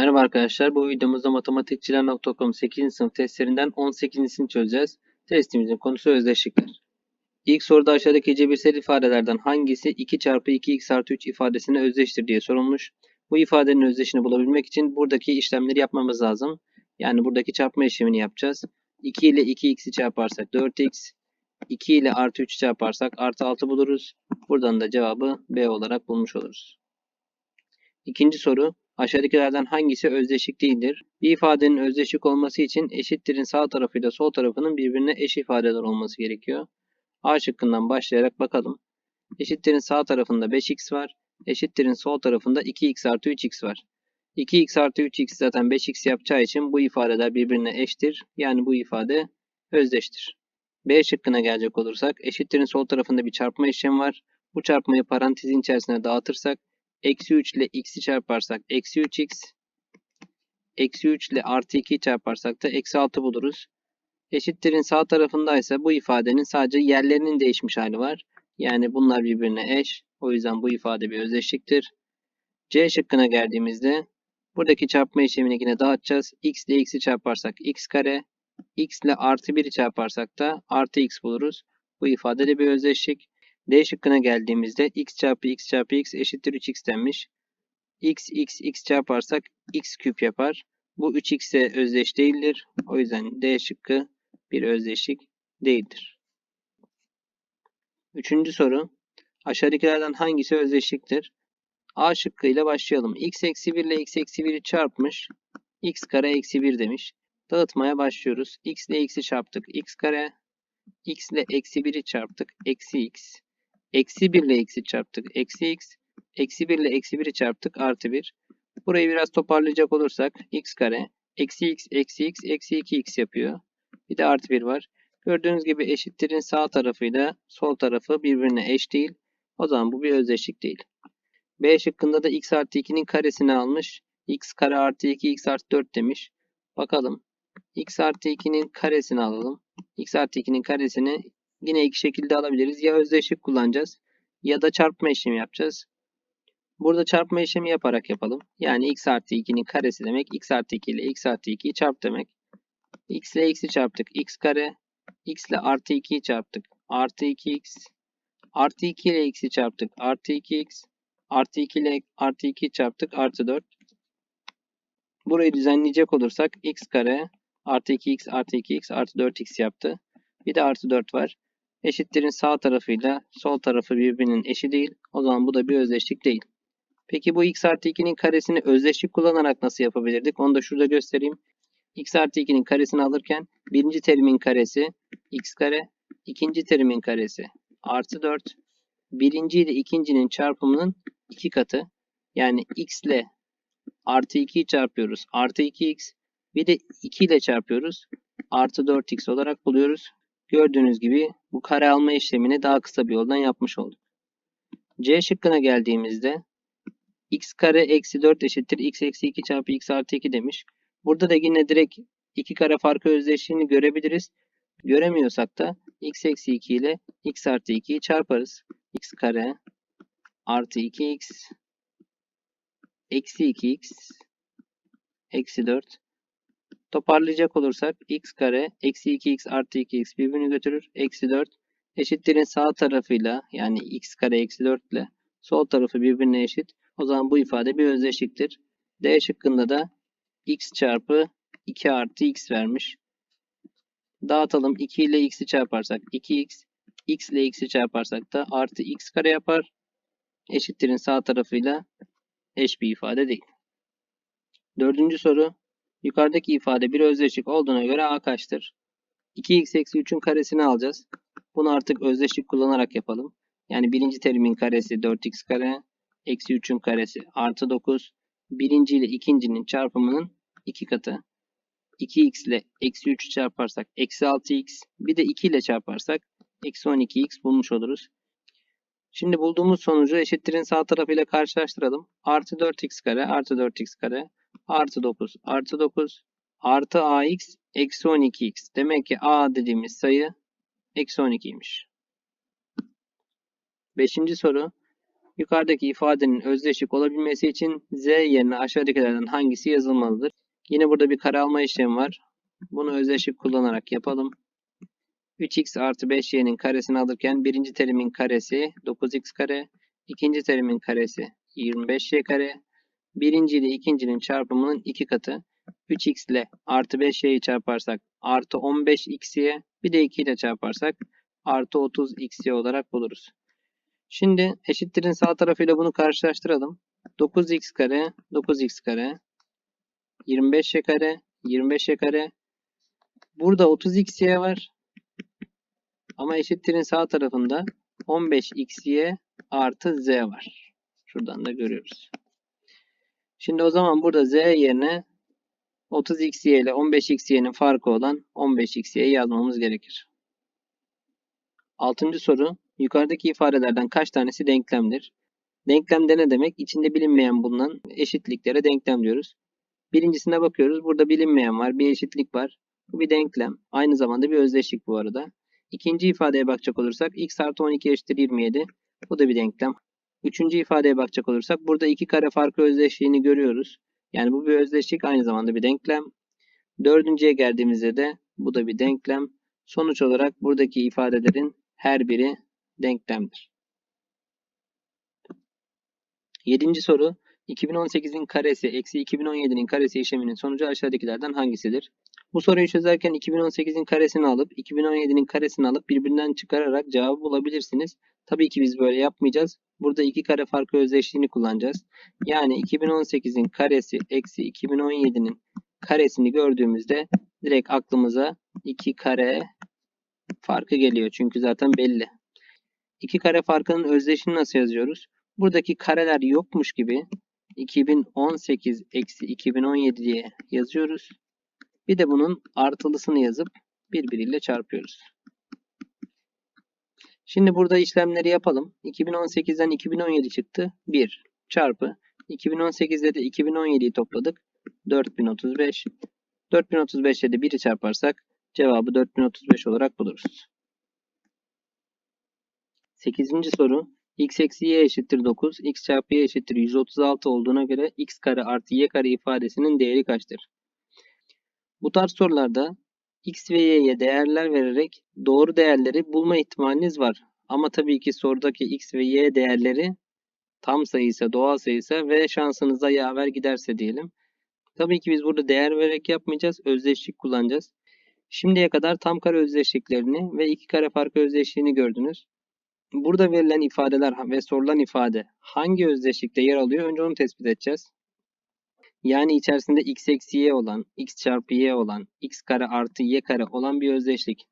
Merhaba arkadaşlar. Bu videomuzda matematikçiler.com 8. sınıf testlerinden 18'sini çözeceğiz. Testimizin konusu özdeşlikler. İlk soruda aşağıdaki cebirsel ifadelerden hangisi 2 çarpı 2x artı 3 ifadesine özdeştir diye sorulmuş. Bu ifadenin özdeşini bulabilmek için buradaki işlemleri yapmamız lazım. Yani buradaki çarpma işlemini yapacağız. 2 ile 2x'i çarparsak 4x, 2 ile artı 3 çarparsak artı 6 buluruz. Buradan da cevabı B olarak bulmuş oluruz. İkinci soru Aşağıdakilerden hangisi özdeşik değildir? Bir ifadenin özdeşik olması için eşittirin sağ tarafıyla sol tarafının birbirine eş ifadeler olması gerekiyor. A şıkkından başlayarak bakalım. Eşittirin sağ tarafında 5x var. Eşittirin sol tarafında 2x artı 3x var. 2x artı 3x zaten 5x yapacağı için bu ifadeler birbirine eştir. Yani bu ifade özdeştir. B şıkkına gelecek olursak eşittirin sol tarafında bir çarpma işlemi var. Bu çarpmayı parantezin içerisine dağıtırsak Eksi 3 ile x'i çarparsak eksi 3x. Eksi 3 ile artı 2'yi çarparsak da eksi 6 buluruz. Eşittirin sağ tarafında ise bu ifadenin sadece yerlerinin değişmiş hali var. Yani bunlar birbirine eş. O yüzden bu ifade bir özdeşliktir. C şıkkına geldiğimizde buradaki çarpma işlemini yine dağıtacağız. x ile x'i çarparsak x kare. x ile artı 1'i çarparsak da artı x buluruz. Bu ifade de bir özdeşlik. D şıkkına geldiğimizde x çarpı x çarpı x eşittir 3x denmiş. x x x çarparsak x küp yapar. Bu 3x'e özdeş değildir. O yüzden D şıkkı bir özdeşlik değildir. Üçüncü soru. Aşağıdakilerden hangisi özdeşliktir? A şıkkı ile başlayalım. x eksi 1 ile x eksi 1'i çarpmış. x kare eksi 1 demiş. Dağıtmaya başlıyoruz. x ile x'i çarptık. x kare. x ile eksi 1'i çarptık. Eksi x. Eksi 1 ile eksi çarptık. Eksi x. Eksi 1 ile eksi 1'i çarptık. Artı 1. Burayı biraz toparlayacak olursak x kare. Eksi x eksi x eksi 2x yapıyor. Bir de artı 1 var. Gördüğünüz gibi eşittirin sağ tarafıyla sol tarafı birbirine eş değil. O zaman bu bir özdeşlik değil. B şıkkında da x artı 2'nin karesini almış. x kare artı 2 x artı 4 demiş. Bakalım. x artı 2'nin karesini alalım. x artı 2'nin karesini Yine iki şekilde alabiliriz. Ya özdeşlik kullanacağız ya da çarpma işlemi yapacağız. Burada çarpma işlemi yaparak yapalım. Yani x artı 2'nin karesi demek. x artı 2 ile x artı 2'yi çarp demek. x ile x'i çarptık. x kare. x ile artı 2'yi çarptık. Artı 2x. Artı 2 ile x'i çarptık. Artı 2x. Artı 2 ile artı 2'yi çarptık. Artı 4. Burayı düzenleyecek olursak x kare artı 2x artı 2x artı 4x yaptı. Bir de artı 4 var. Eşitlerin sağ tarafıyla sol tarafı birbirinin eşi değil. O zaman bu da bir özdeşlik değil. Peki bu x artı 2'nin karesini özdeşlik kullanarak nasıl yapabilirdik? Onu da şurada göstereyim. x artı 2'nin karesini alırken birinci terimin karesi x kare, ikinci terimin karesi artı 4, birinci ile ikincinin çarpımının iki katı. Yani x ile artı 2'yi çarpıyoruz. Artı 2x. Bir de 2 ile çarpıyoruz. Artı 4x olarak buluyoruz. Gördüğünüz gibi bu kare alma işlemini daha kısa bir yoldan yapmış olduk. C şıkkına geldiğimizde x kare eksi 4 eşittir x eksi 2 çarpı x artı 2 demiş. Burada da yine direkt iki kare farkı özdeşliğini görebiliriz. Göremiyorsak da x eksi 2 ile x artı 2'yi çarparız. x kare artı 2x eksi 2x eksi 4 Toparlayacak olursak x kare eksi 2x artı 2x birbirini götürür. Eksi 4 eşittirin sağ tarafıyla yani x kare eksi 4 ile sol tarafı birbirine eşit. O zaman bu ifade bir özdeşliktir. D şıkkında da x çarpı 2 artı x vermiş. Dağıtalım. 2 ile x'i çarparsak 2x. x ile x'i çarparsak da artı x kare yapar. Eşittirin sağ tarafıyla eş bir ifade değil. Dördüncü soru. Yukarıdaki ifade bir özdeşlik olduğuna göre a kaçtır? 2x eksi 3'ün karesini alacağız. Bunu artık özdeşlik kullanarak yapalım. Yani birinci terimin karesi 4x kare eksi 3'ün karesi artı 9. Birinci ile ikincinin çarpımının 2 katı. 2x ile eksi 3'ü çarparsak eksi 6x. Bir de 2 ile çarparsak eksi 12x bulmuş oluruz. Şimdi bulduğumuz sonucu eşittirin sağ tarafıyla karşılaştıralım. Artı 4x kare artı 4x kare artı 9 artı 9 artı ax eksi 12x. Demek ki a dediğimiz sayı eksi 12'ymiş. Beşinci soru. Yukarıdaki ifadenin özdeşlik olabilmesi için z yerine aşağıdakilerden hangisi yazılmalıdır? Yine burada bir kare alma işlemi var. Bunu özdeşlik kullanarak yapalım. 3x artı 5y'nin karesini alırken birinci terimin karesi 9x kare, ikinci terimin karesi 25y kare, birinci ile ikincinin çarpımının iki katı. 3x ile artı 5y'yi çarparsak artı 15xy bir de 2 ile çarparsak artı 30xy olarak buluruz. Şimdi eşittirin sağ tarafıyla bunu karşılaştıralım. 9x kare 9x kare 25y kare 25y kare Burada 30xy var. Ama eşittirin sağ tarafında 15xy artı z var. Şuradan da görüyoruz. Şimdi o zaman burada z yerine 30xy ile 15xy'nin farkı olan 15xy'yi yazmamız gerekir. Altıncı soru. Yukarıdaki ifadelerden kaç tanesi denklemdir? Denklem de ne demek? İçinde bilinmeyen bulunan eşitliklere denklem diyoruz. Birincisine bakıyoruz. Burada bilinmeyen var. Bir eşitlik var. Bu bir denklem. Aynı zamanda bir özdeşlik bu arada. İkinci ifadeye bakacak olursak x artı 12 eşittir 27. Bu da bir denklem. Üçüncü ifadeye bakacak olursak burada iki kare farkı özdeşliğini görüyoruz. Yani bu bir özdeşlik aynı zamanda bir denklem. Dördüncüye geldiğimizde de bu da bir denklem. Sonuç olarak buradaki ifadelerin her biri denklemdir. Yedinci soru. 2018'in karesi eksi 2017'nin karesi işleminin sonucu aşağıdakilerden hangisidir? Bu soruyu çözerken 2018'in karesini alıp 2017'nin karesini alıp birbirinden çıkararak cevabı bulabilirsiniz. Tabii ki biz böyle yapmayacağız. Burada iki kare farkı özdeşliğini kullanacağız. Yani 2018'in karesi eksi 2017'nin karesini gördüğümüzde direkt aklımıza 2 kare farkı geliyor. Çünkü zaten belli. 2 kare farkının özdeşini nasıl yazıyoruz? Buradaki kareler yokmuş gibi 2018 eksi 2017 diye yazıyoruz. Bir de bunun artılısını yazıp birbiriyle çarpıyoruz. Şimdi burada işlemleri yapalım. 2018'den 2017 çıktı. 1 çarpı 2018'de de 2017'yi topladık. 4035. 4035 ile de 1'i çarparsak cevabı 4035 olarak buluruz. 8. soru. x eksi y eşittir 9. x çarpı y eşittir 136 olduğuna göre x kare artı y kare ifadesinin değeri kaçtır? Bu tarz sorularda x ve y'ye değerler vererek doğru değerleri bulma ihtimaliniz var. Ama tabii ki sorudaki x ve y değerleri tam sayıysa, doğal sayıysa ve şansınıza yaver giderse diyelim. Tabii ki biz burada değer vererek yapmayacağız. Özdeşlik kullanacağız. Şimdiye kadar tam kare özdeşliklerini ve iki kare farkı özdeşliğini gördünüz. Burada verilen ifadeler ve sorulan ifade hangi özdeşlikte yer alıyor? Önce onu tespit edeceğiz. Yani içerisinde x eksi y olan, x çarpı y olan, x kare artı y kare olan bir özdeşlik.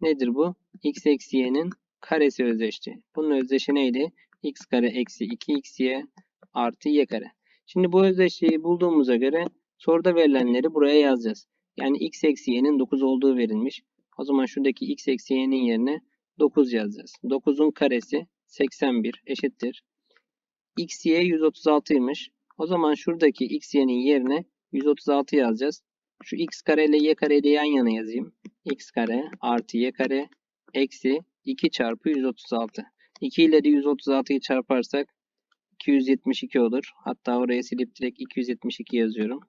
Nedir bu? x eksi y'nin karesi özdeşliği. Bunun özdeşi neydi? x kare eksi 2xy artı y kare. Şimdi bu özdeşliği bulduğumuza göre soruda verilenleri buraya yazacağız. Yani x eksi y'nin 9 olduğu verilmiş. O zaman şuradaki x eksi y'nin yerine 9 yazacağız. 9'un karesi 81 eşittir. x y 136'ymış. O zaman şuradaki x y'nin yerine 136 yazacağız. Şu x kare ile y kareyi de yan yana yazayım. x kare artı y kare eksi 2 çarpı 136. 2 ile de 136'yı çarparsak 272 olur. Hatta oraya silip direkt 272 yazıyorum.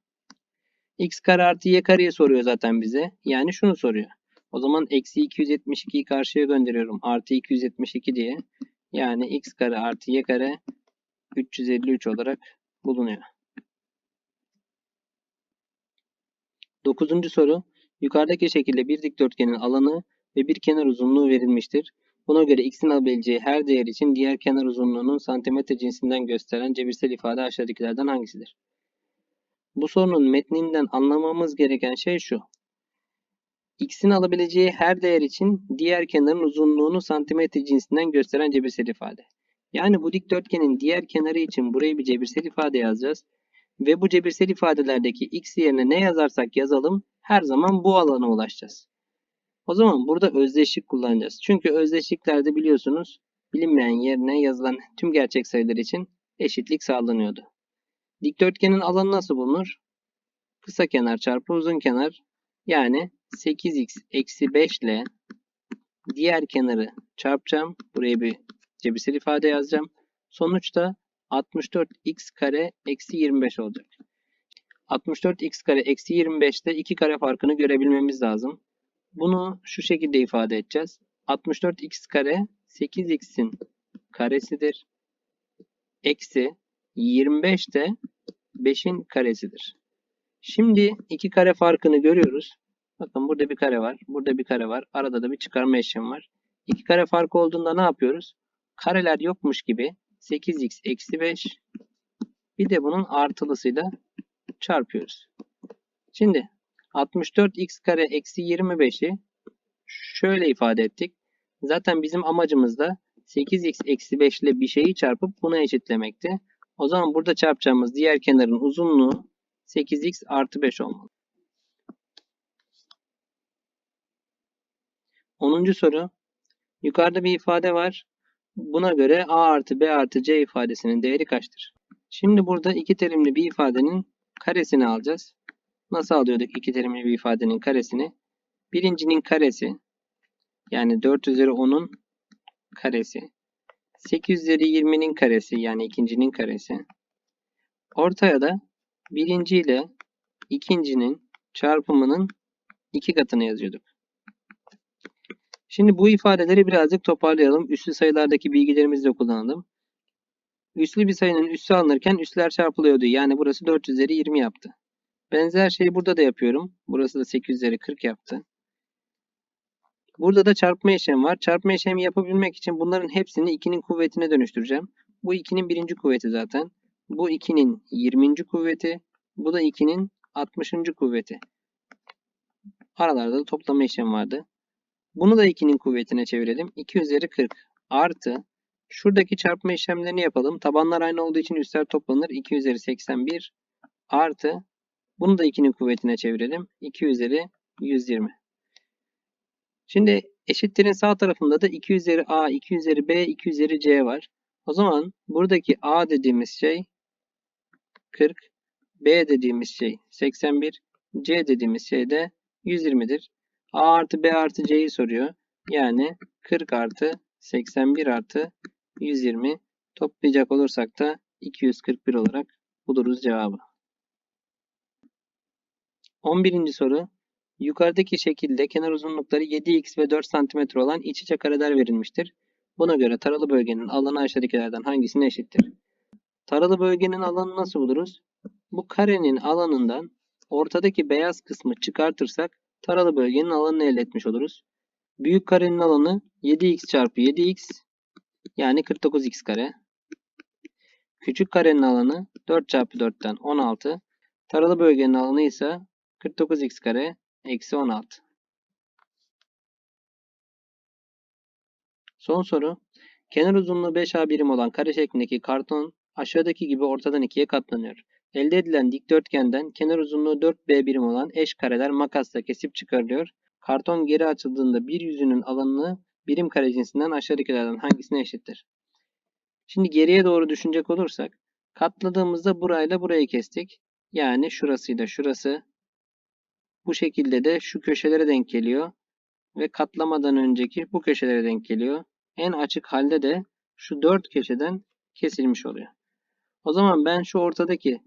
x kare artı y kareyi soruyor zaten bize. Yani şunu soruyor. O zaman eksi 272'yi karşıya gönderiyorum. Artı 272 diye. Yani x kare artı y kare 353 olarak bulunuyor. Dokuzuncu soru. Yukarıdaki şekilde bir dikdörtgenin alanı ve bir kenar uzunluğu verilmiştir. Buna göre x'in alabileceği her değer için diğer kenar uzunluğunun santimetre cinsinden gösteren cebirsel ifade aşağıdakilerden hangisidir? Bu sorunun metninden anlamamız gereken şey şu. x'in alabileceği her değer için diğer kenarın uzunluğunu santimetre cinsinden gösteren cebirsel ifade. Yani bu dikdörtgenin diğer kenarı için buraya bir cebirsel ifade yazacağız. Ve bu cebirsel ifadelerdeki x yerine ne yazarsak yazalım her zaman bu alana ulaşacağız. O zaman burada özdeşlik kullanacağız. Çünkü özdeşliklerde biliyorsunuz bilinmeyen yerine yazılan tüm gerçek sayılar için eşitlik sağlanıyordu. Dikdörtgenin alanı nasıl bulunur? Kısa kenar çarpı uzun kenar yani 8x eksi 5 ile diğer kenarı çarpacağım. Buraya bir cebirsel ifade yazacağım. Sonuçta 64x kare eksi 25 olacak. 64x kare eksi 25'te 2 kare farkını görebilmemiz lazım. Bunu şu şekilde ifade edeceğiz. 64x kare 8x'in karesidir. Eksi 25 de 5'in karesidir. Şimdi iki kare farkını görüyoruz. Bakın burada bir kare var. Burada bir kare var. Arada da bir çıkarma işlemi var. İki kare farkı olduğunda ne yapıyoruz? Kareler yokmuş gibi 8x eksi 5 bir de bunun artılısıyla çarpıyoruz. Şimdi 64x kare eksi 25'i şöyle ifade ettik. Zaten bizim amacımız da 8x eksi 5 ile bir şeyi çarpıp buna eşitlemekti. O zaman burada çarpacağımız diğer kenarın uzunluğu 8x artı 5 olmalı. 10. soru. Yukarıda bir ifade var. Buna göre a artı b artı c ifadesinin değeri kaçtır? Şimdi burada iki terimli bir ifadenin karesini alacağız. Nasıl alıyorduk iki terimli bir ifadenin karesini? Birincinin karesi yani 4 üzeri 10'un karesi. 8 üzeri 20'nin karesi yani ikincinin karesi. Ortaya da birinci ile ikincinin çarpımının iki katını yazıyorduk. Şimdi bu ifadeleri birazcık toparlayalım. Üslü sayılardaki bilgilerimizi de kullanalım. Üslü bir sayının üssü alınırken üsler çarpılıyordu. Yani burası 4 üzeri 20 yaptı. Benzer şeyi burada da yapıyorum. Burası da 8 üzeri 40 yaptı. Burada da çarpma işlemi var. Çarpma işlemi yapabilmek için bunların hepsini 2'nin kuvvetine dönüştüreceğim. Bu 2'nin birinci kuvveti zaten. Bu 2'nin 20. kuvveti. Bu da 2'nin 60. kuvveti. Aralarda da toplama işlemi vardı. Bunu da 2'nin kuvvetine çevirelim. 2 üzeri 40 artı şuradaki çarpma işlemlerini yapalım. Tabanlar aynı olduğu için üstler toplanır. 2 üzeri 81 artı bunu da 2'nin kuvvetine çevirelim. 2 üzeri 120. Şimdi eşitlerin sağ tarafında da 2 üzeri a, 2 üzeri b, 2 üzeri c var. O zaman buradaki a dediğimiz şey 40, b dediğimiz şey 81, c dediğimiz şey de 120'dir. A artı B artı C'yi soruyor. Yani 40 artı 81 artı 120 toplayacak olursak da 241 olarak buluruz cevabı. 11. soru. Yukarıdaki şekilde kenar uzunlukları 7x ve 4 cm olan iç içe kareler verilmiştir. Buna göre taralı bölgenin alanı aşağıdakilerden hangisine eşittir? Taralı bölgenin alanını nasıl buluruz? Bu karenin alanından ortadaki beyaz kısmı çıkartırsak taralı bölgenin alanını elde etmiş oluruz. Büyük karenin alanı 7x çarpı 7x yani 49x kare. Küçük karenin alanı 4 çarpı 4'ten 16. Taralı bölgenin alanı ise 49x kare eksi 16. Son soru. Kenar uzunluğu 5A birim olan kare şeklindeki karton aşağıdaki gibi ortadan ikiye katlanıyor. Elde edilen dikdörtgenden kenar uzunluğu 4B birim olan eş kareler makasla kesip çıkarılıyor. Karton geri açıldığında bir yüzünün alanını birim kare cinsinden aşağıdakilerden hangisine eşittir? Şimdi geriye doğru düşünecek olursak katladığımızda burayla burayı kestik. Yani şurasıyla şurası. Bu şekilde de şu köşelere denk geliyor. Ve katlamadan önceki bu köşelere denk geliyor. En açık halde de şu dört köşeden kesilmiş oluyor. O zaman ben şu ortadaki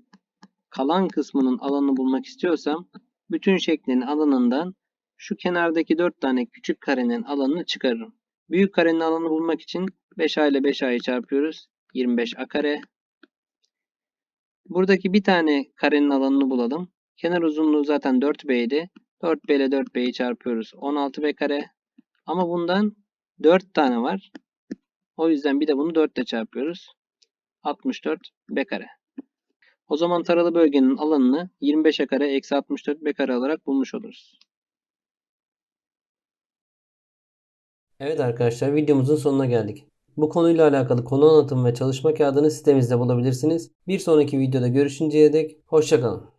kalan kısmının alanını bulmak istiyorsam bütün şeklin alanından şu kenardaki 4 tane küçük karenin alanını çıkarırım. Büyük karenin alanını bulmak için 5a ile 5a'yı çarpıyoruz. 25a kare. Buradaki bir tane karenin alanını bulalım. Kenar uzunluğu zaten 4b idi. 4b ile 4b'yi çarpıyoruz. 16b kare. Ama bundan 4 tane var. O yüzden bir de bunu 4 ile çarpıyoruz. 64b kare. O zaman taralı bölgenin alanını 25'e kare eksi 64 b kare olarak bulmuş oluruz. Evet arkadaşlar videomuzun sonuna geldik. Bu konuyla alakalı konu anlatım ve çalışma kağıdını sitemizde bulabilirsiniz. Bir sonraki videoda görüşünceye dek hoşçakalın.